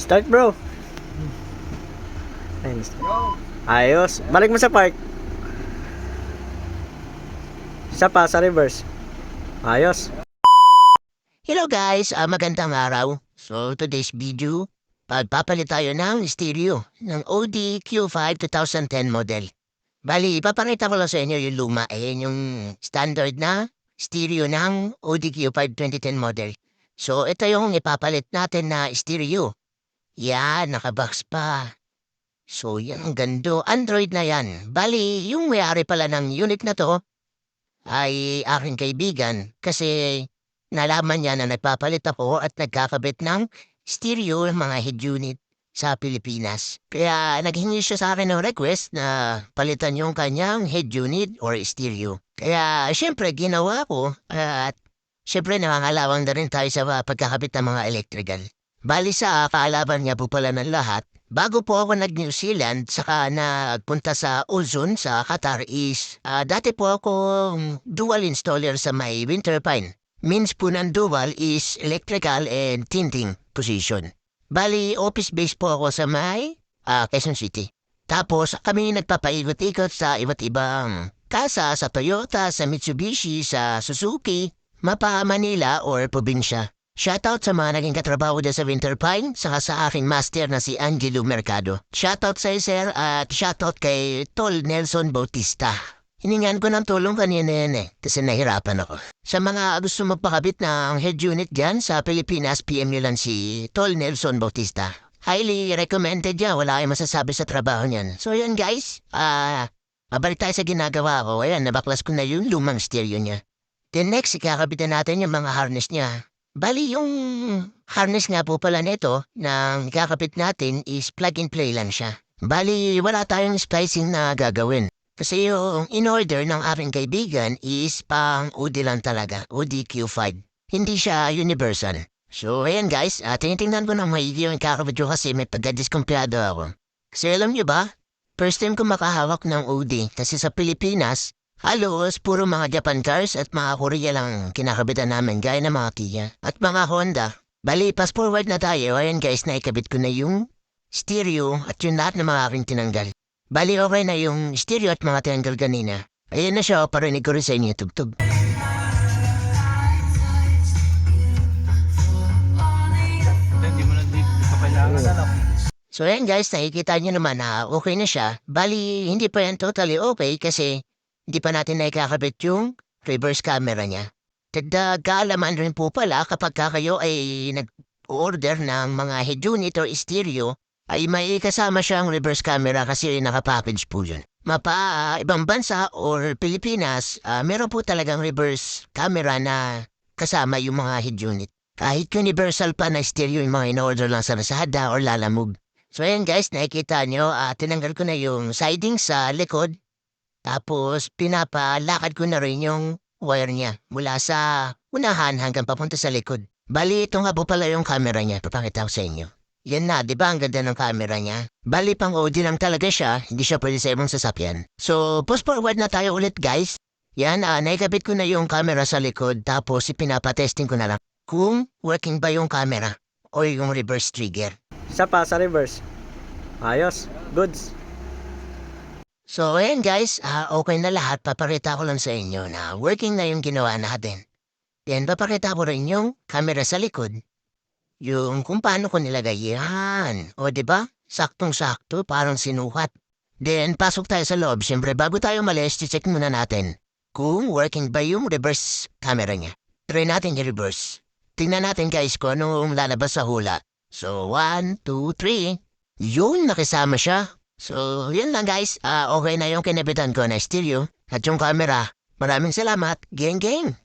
Start bro. Ayun. Ayos. Balik mo sa park. Isa pa sa reverse. Ayos. Hello guys, ah, magandang araw. So today's video, pagpapalit tayo ng stereo ng OD Q5 2010 model. Bali, ipapakita ko lang sa inyo yung luma. Ayan yung standard na stereo ng OD Q5 2010 model. So ito yung ipapalit natin na stereo. Yan, nakabox pa. So yan ang gando. Android na yan. Bali, yung may-ari pala ng unit na to ay aking kaibigan kasi Nalaman niya na nagpapalit ako at nagkakabit ng stereo mga head unit sa Pilipinas. Kaya naghingi siya sa akin ng request na palitan yung kanyang head unit or stereo. Kaya syempre ginawa ko at syempre nangangalawang na rin tayo sa pagkakabit ng mga electrical. Bali sa kaalaman niya po pala ng lahat, bago po ako nag-New Zealand saka nagpunta sa Ozone sa Qatar is ah, dati po ako dual installer sa may Winterpine. Means po ng dual is electrical and tinting position. Bali, office base po ako sa may ah, Quezon City. Tapos kami nagpapaikot-ikot sa iba't ibang kasa sa Toyota, sa Mitsubishi, sa Suzuki, Mapa, Manila or probinsya. Shoutout sa mga naging katrabaho dyan sa Winterpine, saka sa aking master na si Angelo Mercado. Shoutout sa sir at shoutout kay Tol Nelson Bautista. Hiningan ko ng tulong kanina yan eh, kasi nahirapan ako. Sa mga gusto magpakabit ng head unit dyan sa Pilipinas, PM nyo lang si Tol Nelson Bautista. Highly recommended yan, wala kayong masasabi sa trabaho niyan. So yan guys, ah, mabalik tayo sa ginagawa ko. Ayan, nabaklas ko na yung lumang stereo niya. Then next, ikakabitan natin yung mga harness niya. Bali, yung harness nga po pala nito na ikakabit natin is plug and play lang siya. Bali, wala tayong splicing na gagawin. Kasi yung in-order ng aking kaibigan is pang UD lang talaga, UD Q5. Hindi siya universal. So, ayan guys, uh, tinitingnan ko ng maigi yung kakabidyo kasi may pagka-diskumpiyado ako. Kasi alam nyo ba, first time ko makahawak ng UD kasi sa Pilipinas, halos puro mga Japan cars at mga Korea lang kinakabitan namin gaya ng mga Kia at mga Honda. Bali, fast forward na tayo. Ayan guys, naikabit ko na yung stereo at yung lahat ng mga aking tinanggal. Bali, okay na yung stereo at mga tinanggal kanina. Ayan na siya, parinig ko rin sa inyo tugtog. So ayan guys, nakikita nyo naman na okay na siya. Bali, hindi pa yan totally okay kasi hindi pa natin naikakabit yung reverse camera niya. Tagda kaalaman rin po pala kapag ka kayo ay nag-order ng mga head unit or stereo, ay may kasama siyang reverse camera kasi nakapackage po yun. Mapa ah, ibang bansa or Pilipinas, ah, meron po talagang reverse camera na kasama yung mga head unit. Kahit universal pa na stereo yung mga in-order lang sa Lazada or Lalamove. So ayan guys, nakikita nyo, ah, tinanggal ko na yung siding sa likod. Tapos pinapalakad ko na rin yung wire niya mula sa unahan hanggang papunta sa likod. Bali, ito nga po pala yung camera niya. Papakita ko sa inyo. Yan na, di ba ang ganda ng camera niya? Bali, pang audio lang talaga siya. Hindi siya pwede sa ibang sasakyan. So, post forward na tayo ulit guys. Yan, ah, naikabit ko na yung camera sa likod tapos ipinapatesting ko na lang kung working ba yung camera o yung reverse trigger. Isa pa sa reverse. Ayos. Goods. So, ayan guys, ah, okay na lahat. Papakita ko lang sa inyo na working na yung ginawa natin. Then, papakita ko rin yung camera sa likod. Yung kung paano ko nilagay yan. O, ba? Saktong-sakto, parang sinukat. Then, pasok tayo sa loob. Siyempre, bago tayo malis, check muna natin kung working ba yung reverse camera niya. Try natin yung reverse. Tingnan natin guys kung anong lalabas sa hula. So, one, two, three. Yun, nakisama siya. So, yun lang guys. Ah, okay na yung kinabitan ko na stereo at yung camera. Maraming salamat. Gang gang!